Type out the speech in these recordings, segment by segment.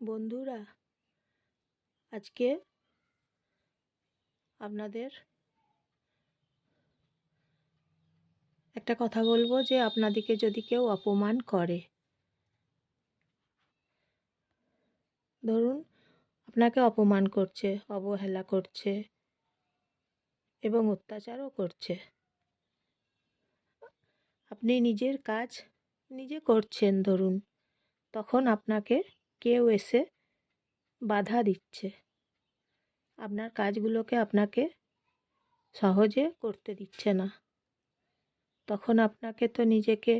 বন্ধুরা, আজকে আপনাদের একটা কথা বলব যে আপনাদেরকে যদি কেউ অপমান করে, ধরুন আপনাকে অপমান করছে, অবহেলা করছে এবং অত্যাচারও করছে, আপনি নিজের কাজ নিজে করছেন ধরুন, তখন আপনাকে কেউ এসে বাধা দিচ্ছে। আপনার কাজগুলোকে আপনাকে সহজে করতে দিচ্ছে না। তখন আপনাকে তো নিজেকে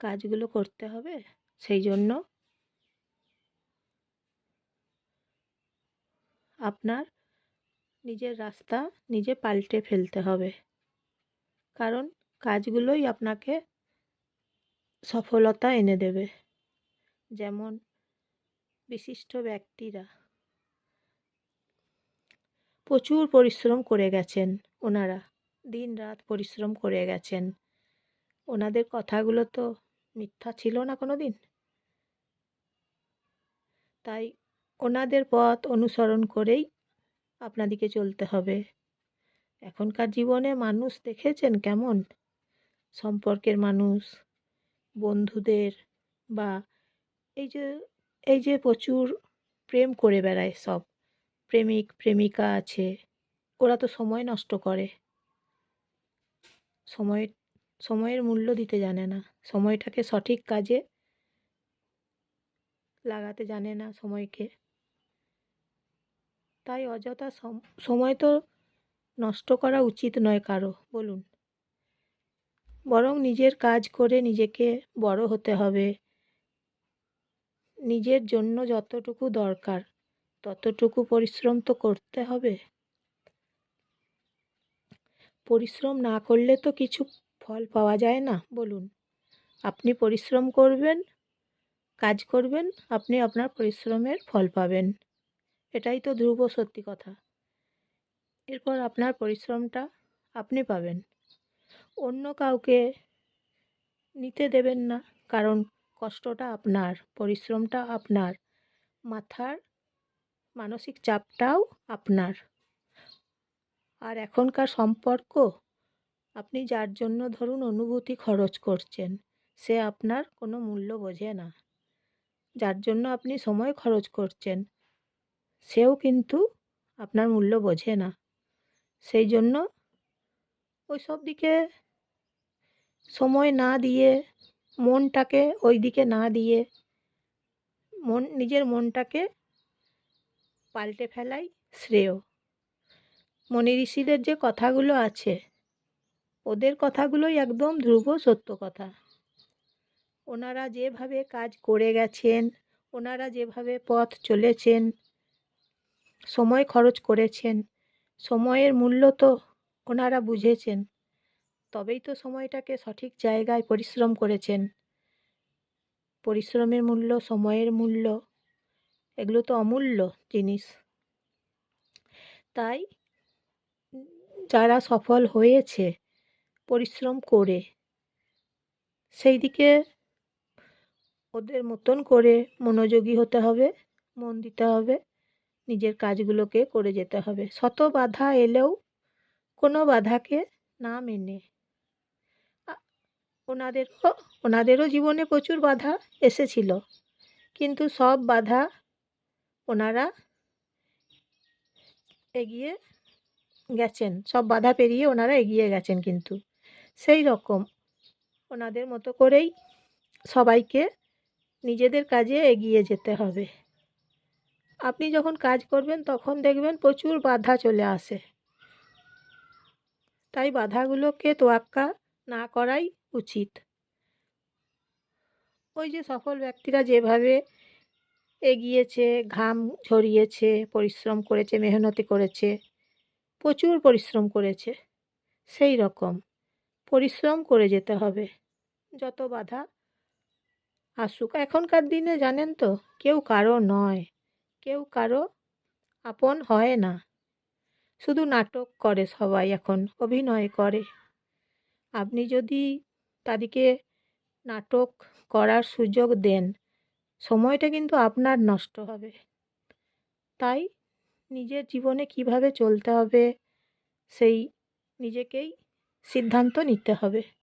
কাজগুলো করতে হবে, সেই জন্য আপনার নিজের রাস্তা নিজে পাল্টে ফেলতে হবে। কারণ কাজগুলোই আপনাকে সফলতা এনে দেবে। যেমন বিশিষ্ট ব্যক্তিরা। প্রচুর পরিশ্রম করে গেছেন ওনারা। দিন রাত পরিশ্রম করে গেছেন। ওনাদের কথাগুলো তো মিথ্যা ছিল না কোনো দিন তাই ওনাদের পথ অনুসরণ করেই আপনাদিকে চলতে হবে। এখনকার জীবনে মানুষ দেখেছেন কেমন? সম্পর্কের মানুষ, বন্ধুদের বা এই যে এই যে প্রচুর প্রেম করে বেড়ায় সব। প্রেমিক, প্রেমিকা আছে, ওরা তো সময় নষ্ট করে। সময়, সময়ের মূল্য দিতে জানে না। সময়টাকে সঠিক কাজে লাগাতে জানে না সময়কে। তাই অযথা সময় তো নষ্ট করা উচিত নয় কারও, বলুন। বরং নিজের কাজ করে নিজেকে বড় হতে হবে। নিজের জন্য যতটুকু দরকার, ততটুকু পরিশ্রম তো করতে হবে। পরিশ্রম না করলে তো কিছু ফল পাওয়া যায় না, বলুন। আপনি পরিশ্রম করবেন, কাজ করবেন, আপনি আপনার পরিশ্রমের ফল পাবেন। এটাই তো ধ্রুব সত্যি কথা। এরপর আপনার পরিশ্রমটা আপনি পাবেন। অন্য কাউকে নিতে দেবেন না, কারণ কষ্টটা আপনার, পরিশ্রমটা আপনার, মাথার মানসিক চাপটাও আপনার। আর এখনকার সম্পর্ক, আপনি যার জন্য ধরুন অনুভূতি খরচ করছেন, সে আপনার কোনো মূল্য বোঝে না। যার জন্য আপনি সময় খরচ করছেন, সেও কিন্তু আপনার মূল্য বোঝে না। সেই জন্য ওই সব দিকে সময় না দিয়ে মনটাকে ওই দিকে না দিয়ে মন, নিজের মনটাকে পাল্টে ফেলাই শ্রেয়। মনি ঋষিদের যে কথাগুলো আছে, ওদের কথাগুলোই একদম ধ্রুব সত্য কথা। ওনারা যেভাবে কাজ করে গেছেন, ওনারা যেভাবে পথ চলেছেন, সময় খরচ করেছেন, সময়ের মূল্য তো ওনারা বুঝেছেন। তবেই তো সময়টাকে সঠিক জায়গায় পরিশ্রম করেছেন। পরিশ্রমের মূল্য, সময়ের মূল্য, এগুলো তো অমূল্য জিনিস। তাই যারা সফল হয়েছে, পরিশ্রম করে, সেই দিকে ওদের মতন করে মনোযোগী হতে হবে, মন দিতে হবে, নিজের কাজগুলোকে করে যেতে হবে। শত বাধা এলেও কোনো বাধাকে না মেনে ওনাদেরও ওনাদেরও জীবনে প্রচুর বাধা এসেছিল। কিন্তু সব বাধা ওনারা এগিয়ে গেছেন, সব বাধা পেরিয়ে ওনারা এগিয়ে গেছেন কিন্তু। সেই রকম ওনাদের মতো করেই সবাইকে নিজেদের কাজে এগিয়ে যেতে হবে। আপনি যখন কাজ করবেন, তখন দেখবেন প্রচুর বাধা চলে আসে। তাই বাধাগুলোকে তোয়াক্কা না করাই উচিত। ওই যে সফল ব্যক্তিরা যেভাবে এগিয়েছে, ঘাম ঝরিয়েছে, পরিশ্রম করেছে, মেহনতি করেছে, প্রচুর পরিশ্রম করেছে, সেই রকম পরিশ্রম করে যেতে হবে। যত বাধা আসুক, এখনকার দিনে জানেন তো, কেউ কারও নয়, কেউ কারও আপন হয় না। শুধু নাটক করে সবাই এখন, অভিনয় করে। আপনি যদি তাদেরকে নাটক করার সুযোগ দেন। সময়টা কিন্তু আপনার নষ্ট হবে। তাই নিজের জীবনে কীভাবে চলতে হবে, সেই নিজেকেই সিদ্ধান্ত নিতে হবে।